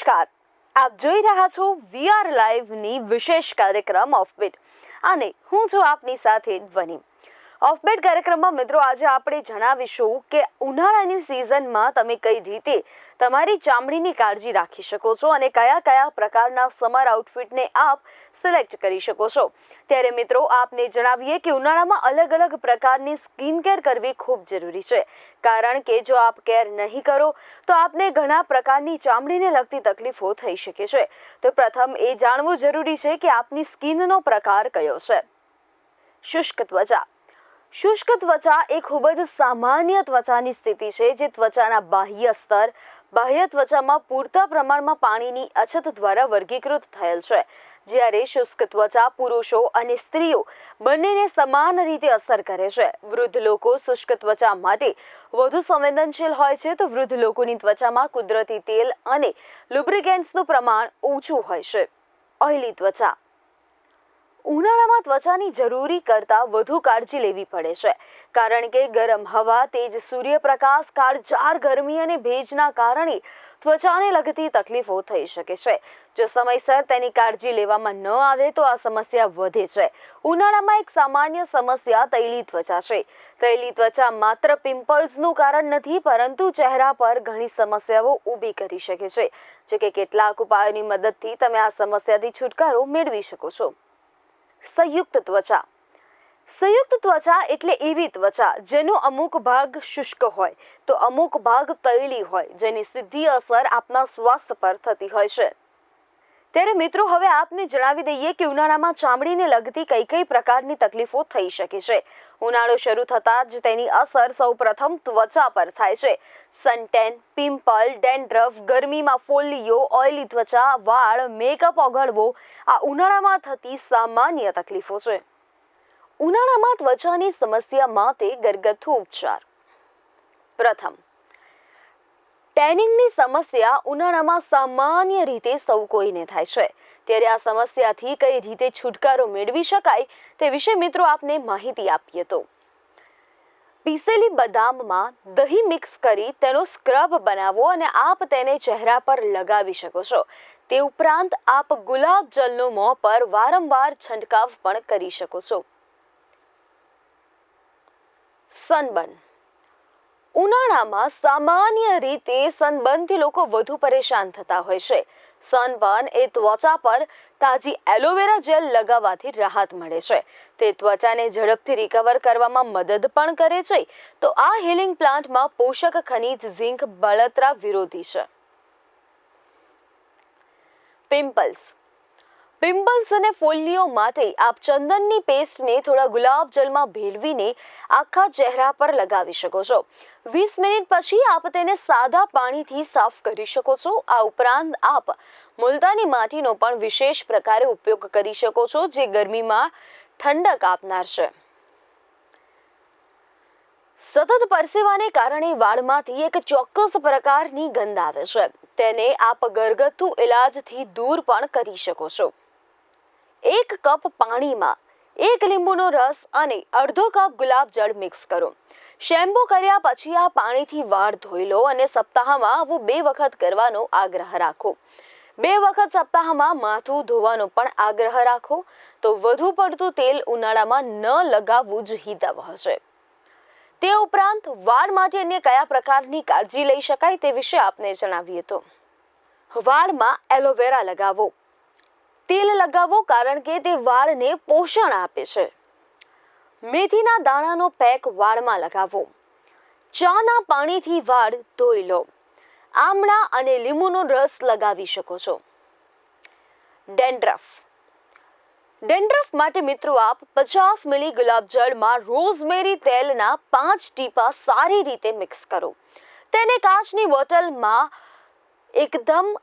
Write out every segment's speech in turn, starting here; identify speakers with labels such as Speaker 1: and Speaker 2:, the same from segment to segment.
Speaker 1: નમસ્કાર. આપ જોઈ રહ્યા છો વીઆર લાઈવની વિશેષ કાર્યક્રમ ઓફ બીટ. અને હું છું આપની સાથે ધ્વનિ. ઓફબીટ કાર્યક્રમમાં મિત્રો આજે આપણે જણાવીશું કે ઉનાળાની સિઝનમાં તમે કઈ રીતે તમારી ચામડીની કાળજી રાખી શકો છો અને કયા કયા પ્રકારના સમર આઉટફિટને આપ સિલેક્ટ કરી શકો છો. ત્યારે મિત્રો આપને જણાવીએ કે ઉનાળામાં અલગ અલગ પ્રકારની સ્કિન કેર કરવી ખૂબ જરૂરી છે. કારણ કે જો આપ કેર નહીં કરો, તો આપને ઘણા પ્રકારની ચામડીને લગતી તકલીફો થઈ શકે છે. તો પ્રથમ એ જાણવું જરૂરી છે કે આપની સ્કિનનો પ્રકાર કયો છે. શુષ્ક ત્વચા. શુષ્ક ત્વચા એ ખૂબ જ સામાન્ય ત્વચાની સ્થિતિ છે, જે ત્વચાના બાહ્ય સ્તર, બાહ્ય ત્વચામાં પૂરતા પ્રમાણમાં પાણીની અછત દ્વારા વર્ગીકૃત થયેલ છે. જ્યારે શુષ્ક ત્વચા પુરુષો અને સ્ત્રીઓ બંનેને સમાન રીતે અસર કરે છે. વૃદ્ધ લોકો શુષ્ક ત્વચા માટે વધુ સંવેદનશીલ હોય છે તો વૃદ્ધ લોકોની ત્વચામાં કુદરતી તેલ અને લુબ્રિકેન્ટ્સનું પ્રમાણ ઓછું હોય છે. ઓઇલી ત્વચા ઉનાળામાં ત્વચાની જરૂરી કરતાં વધુ કાળજી લેવી પડે છે. કારણ કે ગરમ હવા, તેજ સૂર્યપ્રકાશ કાળઝાળ ગરમી અને ભેજના કારણે ત્વચાને લગતી તકલીફો થઈ શકે છે. જો સમયસર તેની કાળજી લેવામાં ન આવે તો આ સમસ્યા વધે છે. ઉનાળામાં એક સામાન્ય સમસ્યા તૈલી ત્વચા છે. તૈલી ત્વચા માત્ર પિમ્પલ્સનું કારણ નથી, પરંતુ ચહેરા પર ઘણી સમસ્યાઓ ઊભી કરી શકે છે. જો કે કેટલાક ઉપાયોની મદદથી તમે આ સમસ્યાથી છુટકારો મેળવી શકો છો. સંયુક્ત ત્વચા. સંયુક્ત ત્વચા એટલે એવી ત્વચા જેનો અમુક ભાગ શુષ્ક હોય. તો અમુક ભાગ તૈલી હોય, જેની સીધી અસર આપના સ્વાસ્થ્ય પર થતી હોય છે. ત્યારે મિત્રો હવે આપને જણાવી દઈએ કે ઉનાળામાં ચામડીને લગતી કઈ કઈ પ્રકારની તકલીફો થઈ શકે છે. ઉનાળો શરૂ થતાં જ તેની અસર સૌપ્રથમ ત્વચા પર થાય છે. સનટેન, પિમ્પલ, ડેન્ડ્રફ, ગરમીમાં ફોલ્લીઓ, ઓઇલી ત્વચા, વાળ, મેકઅપ ઓગળવો, આ ઉનાળામાં થતી સામાન્ય તકલીફો છે. ઉનાળામાં ત્વચાની સમસ્યા માટે ઘરગથ્થુ ઉપચાર. પ્રથમ ટેનિંગની સમસ્યા ઉનાળામાં સામાન્ય રીતે સૌ કોઈને થાય છે. ત્યારે આ સમસ્યાથી કઈ રીતે છુટકારો મેળવી શકાય તે વિશે મિત્રો આપને માહિતી આપીએ તો. પીસેલી બદામમાં દહીં મિક્સ કરી તેનો સ્ક્રબ બનાવો અને આપ તેને ચહેરા પર લગાવી શકો છો. તે ઉપરાંત આપ ગુલાબ જલનો મોં પર વારંવાર છંટકાવ પણ કરી શકો છો. સનબર્ન ઉનાળામાં સામાન્ય રીતે સનબર્નથી લોકો વધુ પરેશાન થતા હોય છે. સનબર્ન એ ત્વચા પર તાજી એલોવેરા જેલ લગાવવાથી રાહત મળે છે. તે ત્વચાને ઝડપથી રિકવર કરવામાં મદદ પણ કરે છે. તો આ હિલિંગ પ્લાન્ટમાં પોષક ખનિજ ઝિંક બળતરા વિરોધી છે. પિમ્પલ્સ પિમ્પલ્સ અને ફોલ્લીઓ માટે આપ ચંદનની પેસ્ટને થોડા ગુલાબ જલમાં ભેળવીને આખા ચહેરા પર લગાવી શકો છો. વીસ મિનિટ પછી આપ તેને સાદા પાણીથી સાફ કરી શકો છો. આ ઉપરાંત આપ મુલતાની માટીનો પણ વિશેષ પ્રકારે ઉપયોગ કરી શકો છો, જે ગરમીમાં ઠંડક આપનાર છે. સતત પરસેવાને કારણે વાળમાંથી એક ચોક્કસ પ્રકારની ગંધ આવે છે. તેને આપ ઘરગથ્થુ ઇલાજથી દૂર પણ કરી શકો છો. એક કપ પાણીમાં એક લીંબુનો રસ અને અડધો કપ ગુલાબ જળ મિક્સ કરો. શેમ્પૂ કર્યા પછી આ પાણીથી વાળ ધોઈ લો અને સપ્તાહમાં આવું બે વખત કરવાનો આગ્રહ રાખો. બે વખત સપ્તાહમાં માથું ધોવાનો પણ આગ્રહ રાખો. તો વધુ પડતું તેલ ઉનાળામાં ન લગાવવું જ હિતાવહ છે તે ઉપરાંત વાળ માટે અન્ય કયા પ્રકારની કાળજી લઈ શકાય તે વિશે આપને જણાવીએ તો. વાળમાં એલોવેરા લગાવો. તેલ લગાવો કારણ કે તે વાળને પોષણ આપે છે. મેથીના દાણાનો પેક વાળમાં લગાવો. ચાના પાણીથી વાળ ધોઈ લો. આમળા અને લીંબુનો રસ લગાવી શકો છો. ડેન્ડ્રફ. ડેન્ડ્રફ માટે મિત્રો આપ પચાસ મિલી ગુલાબ જળમાં રોઝમેરી તેલના પાંચ ટીપા સારી રીતે મિક્સ કરો. તેને કાચની બોટલમાં એકદમ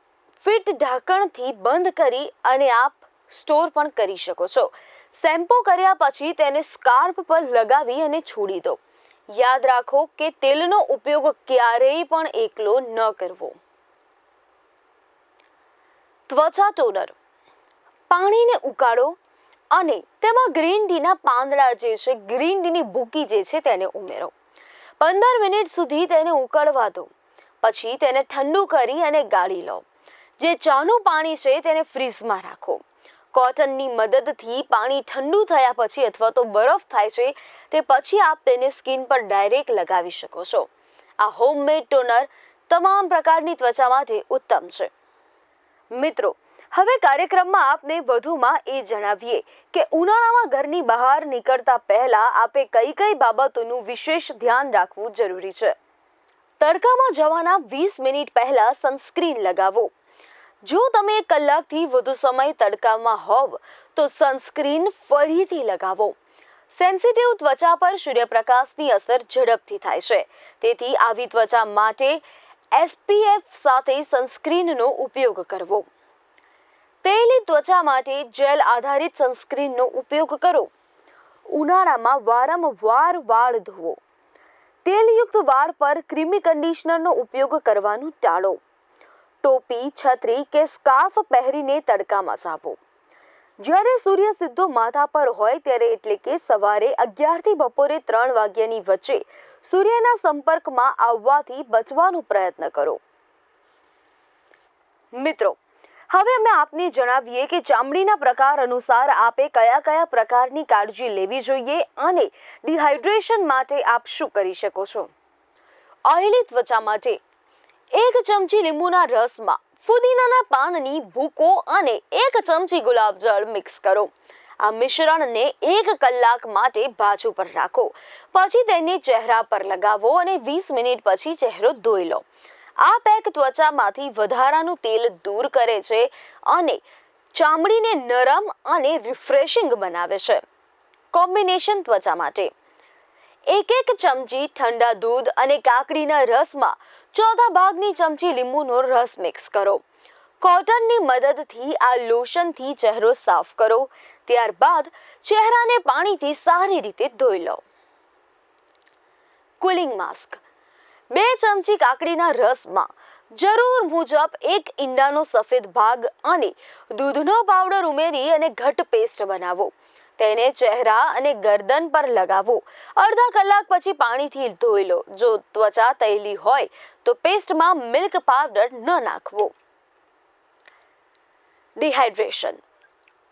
Speaker 1: ફિટ ઢાંકણથી બંધ કરી અને આપ સ્ટોર પણ કરી શકો છો. શેમ્પો કર્યા પછી તેને સ્કાર્પ પર લગાવી અને છોડી દો. યાદ રાખો કે તેલનો ઉપયોગ ક્યારેય પણ એકલો ન કરવો. ત્વચા ટોનર. પાણીને ઉકાળો અને તેમાં ગ્રીન ટીના પાંદડા જે છે, ગ્રીન ટીની ભૂકી જે છે તેને ઉમેરો. પંદર મિનિટ સુધી તેને ઉકળવા દો. પછી તેને ઠંડુ કરી અને ગાળી લો. જે ચાનું પાણી છે તેને ફ્રીઝમાં રાખો. કોટનની મદદથી પાણી ઠંડુ થયા પછી અથવા તો બરફ થાય છે તે પછી આપ તેને સ્કિન પર ડાયરેક્ટ લગાવી શકો છો. આ હોમમેડ ટોનર તમામ પ્રકારની ત્વચા માટે ઉત્તમ છે. મિત્રો, હવે કાર્યક્રમમાં આપને વધુમાં એ જણાવીએ કે ઉનાળામાં ઘરની બહાર નીકળતા પહેલા આપે કઈ કઈ બાબતોનું વિશેષ ધ્યાન રાખવું જરૂરી છે. તડકામાં જવાના વીસ મિનિટ પહેલા સનસ્ક્રીન લગાવો. જો તમે કલાકથી વધુ સમય તડકામાં હોવ, તો સનસ્ક્રીન ફરીથી લગાવો. સેન્સિટિવ ત્વચા પર સૂર્યપ્રકાશની અસર ઝડપથી થાય છે. તેથી આવી ત્વચા માટે એસપીએફ સાથે સનસ્ક્રીનનો ઉપયોગ કરવો. તેલી ત્વચા માટે જેલ આધારિત સનસ્ક્રીનનો ઉપયોગ કરો. ઉનાળામાં વારંવાર વાળ ધોવો. તેલયુક્ત વાળ પર ક્રીમી કન્ડિશનરનો ઉપયોગ કરવાનું ટાળો. ટોપી, છત્રી કે સ્કાર્ફ પહેરીને તડકામાં જાવો. જ્યારે સૂર્ય સીધો માથા પર હોય ત્યારે એટલે કે સવારે અગિયારથી બપોરે ત્રણ વાગ્યાની વચ્ચે સૂર્યના સંપર્કમાં આવવાથી બચવાનો પ્રયત્ન કરો. મિત્રો, હવે અમે આપને જણાવીએ કે ચામડીના પ્રકાર અનુસાર આપે કયા કયા પ્રકારની કાળજી લેવી જોઈએ અને ડિહાઇડ્રેશન માટે આપ શું કરી શકો છો? ઓઇલી ત્વચા માટે એક ચમચી લીંબુના રસમાં ફુદીનાના પાનની ભૂકો અને એક ચમચી ગુલાબજળ મિક્સ કરો. આ મિશ્રણને એક કલાક માટે બાજુ પર રાખો. પછી તેને ચહેરા પર લગાવો અને વીસ મિનિટ પછી ચહેરો ધોઈ લો. આ પેક ત્વચામાંથી વધારાનું તેલ દૂર કરે છે અને ચામડીને નરમ અને રિફ્રેશિંગ બનાવે છે. કોમ્બિનેશન ત્વચા માટે એક એક ચમચી ઠંડા દૂધ અને કાકડીના રસમાં ચોથા ભાગની ચમચી લીંબુનો રસ મિક્સ કરો. કોટનની મદદથી આ લોશનથી ચહેરો સાફ કરો. ત્યારબાદ ચહેરાને પાણીથી સારી રીતે ધોઈ લો. કુલિંગ માસ્ક બે ચમચી કાકડીના રસમાં જરૂર મુજબ એક ઈંડાનો સફેદ ભાગ અને દૂધનો પાવડર ઉમેરી અને ઘટ પેસ્ટ બનાવો. તેને ચહેરા અને ગરદન પર લગાવો અડધા કલાક પછી પાણીથી ધોઈ લો. જો ત્વચા તૈલી હોય, તો પેસ્ટમાં મિલ્ક પાવડર ન નાખવો. ડિહાઇડ્રેશન.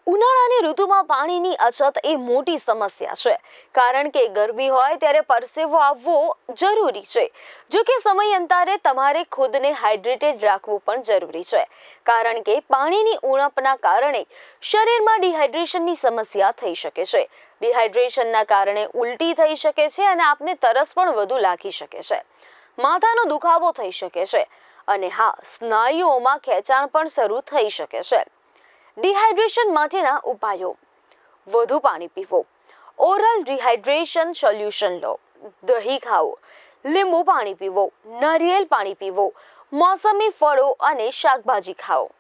Speaker 1: ઉનાળાની ઋતુમાં પાણીની અછત એ મોટી સમસ્યા છે. કારણ કે ગરમી હોય ત્યારે પરસેવો આવવો જરૂરી છે. જો કે સમયાંતરે તમારે ખુદને હાઇડ્રેટેડ રાખવું પણ જરૂરી છે. કારણ કે પાણીની ઉણપના કારણે શરીરમાં ડિહાઇડ્રેશનની સમસ્યા થઈ શકે છે. ડિહાઇડ્રેશનના કારણે ઉલટી થઈ શકે છે અને આપને તરસ પણ વધુ લાગી શકે છે. માથાનો દુખાવો થઈ શકે છે. અને હા, સ્નાયુઓમાં ખેંચાણ પણ શરૂ થઈ શકે છે. ડિહાઇડ્રેશન માટેના ઉપાયો. વધુ પાણી પીવો. ઓરલ ડિહાઇડ્રેશન સોલ્યુશન લો. દહીં ખાઓ. લીંબુ પાણી પીવો. નારિયેલ પાણી પીવો. મોસમી ફળો અને શાકભાજી ખાઓ.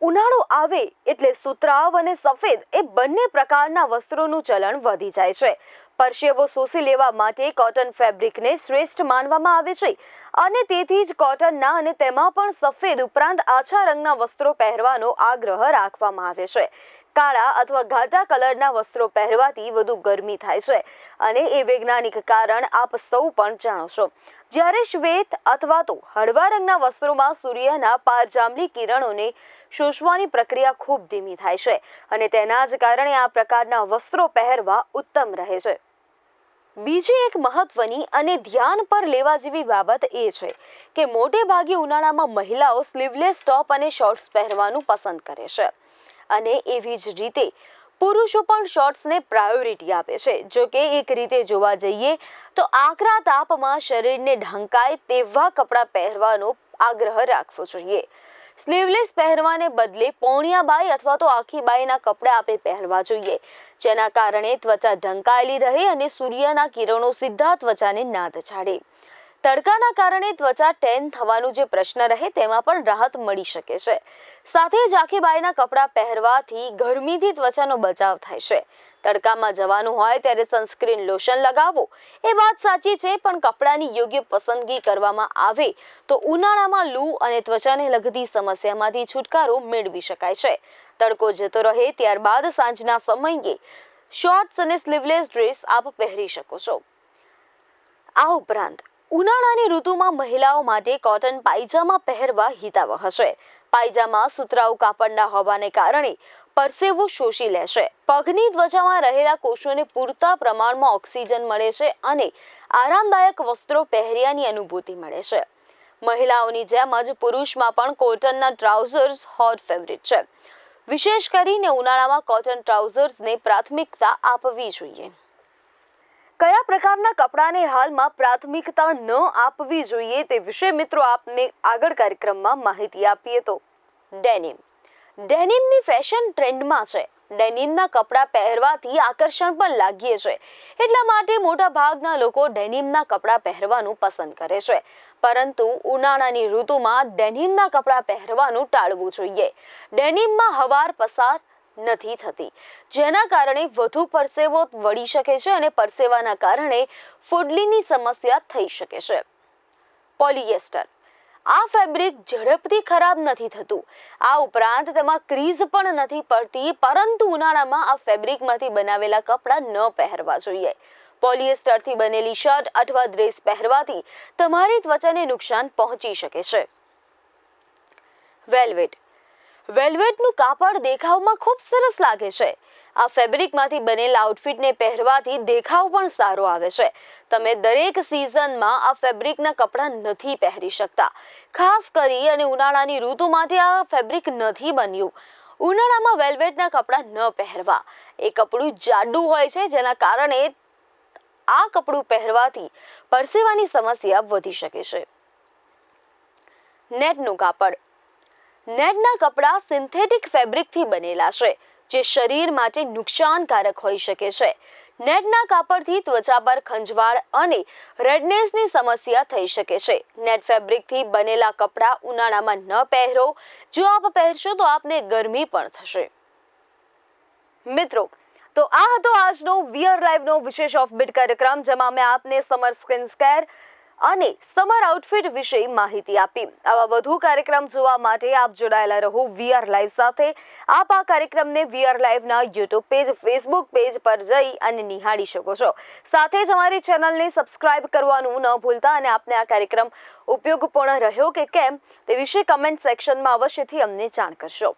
Speaker 1: ઉનાળો આવે એટલે સુતરાવ અને સફેદ એ બંને પ્રકારના વસ્ત્રોનું ચલણ વધી જાય છે. પરસેવો શોષી લેવા માટે કોટન ફેબ્રિકને શ્રેષ્ઠ માનવામાં આવે છે. અને તેથી જ કોટનના અને તેમાં પણ સફેદ ઉપરાંત આછા રંગના વસ્ત્રો પહેરવાનો આગ્રહ રાખવામાં આવે છે. કાળા અથવા ઘાટા કલરના વસ્ત્રો પહેરવાથી વધુ ગરમી થાય છે. અને એ વૈજ્ઞાનિક કારણ આપ સૌ પણ જાણો છો. જ્યારે શ્વેત અથવા તો હળવા રંગના વસ્ત્રોમાં સૂર્યના પારજાંબલી કિરણોને શોષવાની પ્રક્રિયા ખૂબ ધીમી થાય છે. અને તેના જ કારણે આ પ્રકારના વસ્ત્રો પહેરવા ઉત્તમ રહે છે. બીજી એક મહત્વની અને ધ્યાન પર લેવા જેવી બાબત એ છે કે મોટે ભાગે ઉનાળામાં મહિલાઓ સ્લીવલેસ ટોપ અને શોર્ટ્સ પહેરવાનું પસંદ કરે છે. અને એવી જ રીતે પુરુષો પણ શોર્ટ્સને પ્રાયોરિટી આપે છે. જો કે એક રીતે જોવા જઈએ તો આકરા તાપમાં શરીરને ઢંકાય તેવા કપડાં પહેરવાનો આગ્રહ રાખવો જોઈએ. સ્લીવલેસ પહેરવાને બદલે પોણિયા બાઈ અથવા તો આખી બાઈના કપડાં આપે પહેરવા જોઈએ. જેના કારણે ત્વચા ઢંકાયેલી રહે અને સૂર્યના કિરણો સીધા ત્વચાને ના દચાડે તડકાના કારણે ત્વચા ટેન થવાનું જે પ્રશ્ન રહે તેમાં પણ રાહત મળી શકે છે. સાથે જ કપડાં પહેરવાથી ગરમીથી ત્વચાનો બચાવ થાય છે. તડકામાં જવાનું હોય ત્યારે સનસ્ક્રીન લોશન લગાવો. એ વાત સાચી છે, પણ કપડાની યોગ્ય પસંદગી કરવામાં આવે તો ઉનાળામાં લૂ અને ત્વચાને લગતી સમસ્યામાંથી છુટકારો મેળવી શકાય છે. તડકો જતો રહે ત્યારબાદ સાંજના સમયે શોર્ટ્સ અને સ્લીવલેસ ડ્રેસ આપ પહેરી શકો છો. આ ઉપરાંત, ઉનાળાની ઋતુમાં મહિલાઓ માટે કોટન પાયજામા પહેરવા હિતાવહ છે. પાયજામા, સુતરાઉ કાપડના હોવાને કારણે પરસેવો શોષી લેશે. પગની ત્વચામાં રહેલા કોષોને પૂરતા પ્રમાણમાં ઓક્સિજન મળે છે અને આરામદાયક વસ્ત્રો પહેર્યાની અનુભૂતિ મળે છે. મહિલાઓની જેમ જ પુરુષમાં પણ કોટનના ટ્રાઉઝર્સ હોટ ફેવરિટ છે. વિશેષ કરીને ઉનાળામાં કોટન ટ્રાઉઝર્સને પ્રાથમિકતા આપવી જોઈએ. કયા પ્રકારના કપડાને હાલમાં પ્રાથમિકતા ન આપવી જોઈએ તે વિશે મિત્રો આપને આગળ કાર્યક્રમમાં માહિતી આપીએ તો ડેનિમ ડેનિમની ફેશન ટ્રેન્ડમાં છે. ડેનિમના કપડાં પહેરવાથી આકર્ષણ પણ લાગીએ છે. એટલા માટે મોટા ભાગના લોકો ડેનિમના કપડાં પહેરવાનું પસંદ કરે છે. પરંતુ ઉનાળાની ઋતુમાં ડેનિમના કપડાં પહેરવાનું ટાળવું જોઈએ. ડેનિમમાં હવાર પસાર નથી થતી. જેના કારણે વધુ પરસેવો વળી શકે છે અને પરસેવાના કારણે ફૂડલીની સમસ્યા થઈ શકે છે. પોલિએસ્ટર આ ફેબ્રિક ઝડપથી ખરાબ નથી થતું. આ ઉપરાંત તેમાં ક્રીઝ પણ નથી પડતી, પરંતુ ઉનાળામાં આ ફેબ્રિકમાંથી બનાવેલા કપડાં ન પહેરવા જોઈએ. પોલિએસ્ટરથી બનેલી શર્ટ અથવા ડ્રેસ પહેરવાથી તમારી ત્વચાને નુકસાન પહોંચી શકે છે. વેલ્વેટ વેલ્વેટનું કાપડ દેખાવમાં ખૂબ સરસ લાગે છે. આ ફેબ્રિકમાંથી બનેલા આઉટફિટને પહેરવાથી દેખાવ પણ સારો આવે છે. તમે દરેક સિઝનમાં આ ફેબ્રિકના કપડાં નથી પહેરી શકતા. ખાસ કરી અને ઉનાળાની ઋતુ માટે આ ફેબ્રિક નથી બન્યું. ઉનાળામાં વેલ્વેટના કપડાં ન પહેરવા. એ કપડું જાડું હોય છે, જેના કારણે આ કપડું પહેરવાથી પરસેવાની સમસ્યા વધી શકે છે. નેટનું કાપડ. નેટના કપડાં સિન્થેટિક ફેબ્રિકથી બનેલા છે, જે શરીર માટે નુકસાનકારક હોઈ શકે છે. નેટના કાપડથી ત્વચા પર ખંજવાળ અને રેડનેસની સમસ્યા થઈ શકે છે. નેટ ફેબ્રિકથી બનેલા કપડાં ઉનાળામાં ન પહેરો. જો આપ પહેરશો તો આપને ગરમી પણ થશે. મિત્રો, તો આ હતો આજનો વિયર લાઈવનો વિશેષ ઓફબીટ કાર્યક્રમ, જેમાં મેં આપને સમર સ્કિન કેર અને સમર આઉટફિટ વિશે માહિતી આપી. આવા વધુ કાર્યક્રમ જોવા માટે આપ જોડાયેલા રહો વીઆર લાઈવ સાથે. આપ આ કાર્યક્રમને વીઆર લાઈવના યુટ્યુબ પેજ ફેસબુક પેજ પર જઈ અને નિહાળી શકો છો. સાથે જ અમારી ચેનલને સબસ્ક્રાઇબ કરવાનું ન ભૂલતા અને આપને આ કાર્યક્રમ ઉપયોગપૂર્ણ રહ્યો કે કેમ તે વિશે કમેન્ટ સેક્શનમાં અવશ્યથી અમને જાણ કરશો.